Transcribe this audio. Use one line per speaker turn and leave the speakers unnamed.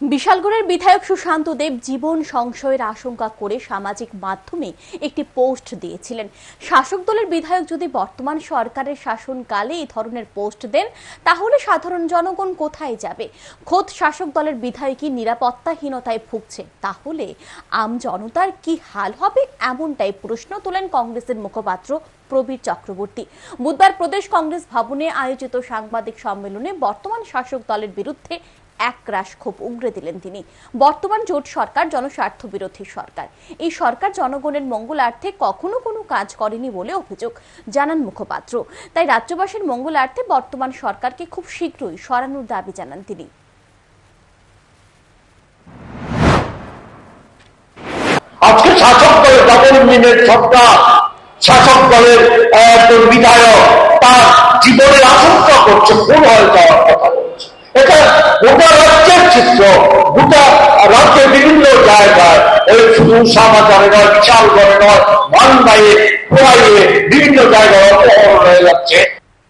বিশালগড়ের বিধায়ক সুশান্ত দেব জীবন সংশয়ের আশঙ্কা করে সামাজিক মাধ্যমে একটি পোস্ট দিয়েছিলেন। শাসক দলের বিধায়ক যদি বর্তমান সরকারের শাসনকালে এই ধরনের পোস্ট দেন, তাহলে সাধারণ জনগণ কোথায় যাবে? খোদ শাসক দলের বিধায়কই নিরাপত্তাহীনতায় ভুগছে। তাহলে আম জনতার কি হাল হবে? এমনটাই প্রশ্ন তোলেন কংগ্রেসের মুখপাত্র প্রবীর চক্রবর্তী। বুধবার প্রদেশ কংগ্রেস ভবনে আয়োজিত সাংবাদিক সম্মেলনে বর্তমান শাসক দলের বিরুদ্ধে এক রাশ ক্ষোভ উগরে দিলেন তিনি। বর্তমান জোট সরকার জনস্বার্থ বিরোধী সরকার। এই সরকার জনগণের মঙ্গলার্থে কখনো কোনো কাজ করেনি বলে অভিযোগ জানান মুখপাত্র। তাই রাজ্যবাসীর মঙ্গলার্থে বর্তমান সরকারকে খুব শীঘ্রই সরানোর দাবি জানান তিনি।
আজকে শাসক দলের ডবল মিনের সরকার, শাসক দলের বিধায়ক, তার জীবনের আশঙ্কা করছে খুন হয়ে যাওয়ার কথা বলছে। এটা গোটা রাজ্যের চিত্র, গোটা রাজ্যের বিভিন্ন জায়গায় ওই শুধু উষামা জানে নয়, বিশালগড়ে নয় মানবাইয়ে বিভিন্ন জায়গায় অপহরণ হয়ে যাচ্ছে।